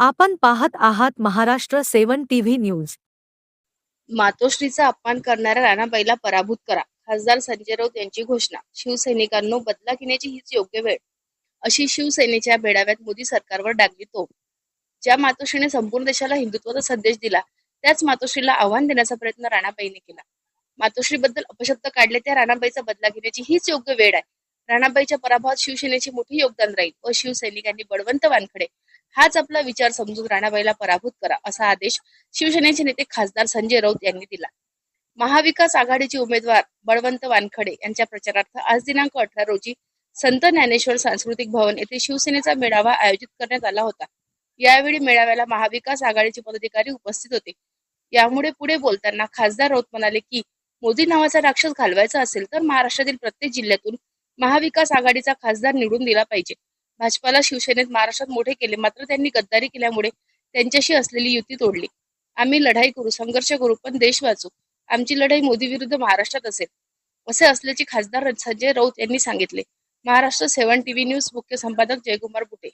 आपण पाहत आहात महाराष्ट्र सेवन टीव्ही न्यूज. मातोश्रीचा अपमान करणाऱ्या राणाबाईला पराभूत करा खासदार संजय राऊत यांची घोषणा शिवसैनिकांनो बदला घेण्याची हीच योग्य वेळ अशी शिवसेनेच्या मेळाव्यात मोदी सरकारवर डागली तो ज्या मातोश्रीने संपूर्ण देशाला हिंदुत्वाचा संदेश दिला त्याच मातोश्रीला आव्हान देण्याचा प्रयत्न राणाबाईंनी केला. मातोश्रीबद्दल अपशब्द काढले त्या राणाबाईचा बदला घेण्याची हीच योग्य वेळ आहे. राणाबाईच्या पराभवात शिवसेनेचे मोठे योगदान राहील व शिवसैनिकांनी बळवंत वानखडे हाच आपला विचार समजून राणाबाईला पराभूत करा असा आदेश शिवसेनेचे नेते खासदार संजय राऊत यांनी दिला. महाविकास आघाडीचे उमेदवार बळवंत वानखडे यांच्या प्रचारार्थ आज दिनांक अठरा रोजी संत ज्ञानेश्वर सांस्कृतिक भवन येथे शिवसेनेचा मेळावा आयोजित करण्यात आला होता. यावेळी मेळाव्याला महाविकास आघाडीचे पदाधिकारी उपस्थित होते. यामुळे पुढे बोलताना खासदार राऊत म्हणाले की मोदी नावाचा राक्षस घालवायचा असेल तर महाराष्ट्रातील प्रत्येक जिल्ह्यातून महाविकास आघाडीचा खासदार निवडून दिला पाहिजे. भाजपाला शिवसेनेत महाराष्ट्रात मोठे केले. मात्र त्यांनी गद्दारी केल्यामुळे त्यांच्याशी असलेली युती तोडली. आम्ही लढाई करू संघर्ष करू पण देश वाचू. आमची लढाई मोदी विरुद्ध महाराष्ट्रात असेल. असे असल्याचे खासदार संजय राऊत यांनी सांगितले. महाराष्ट्र सेव्हन टीव्ही न्यूज मुख्य संपादक जयकुमार बुटे.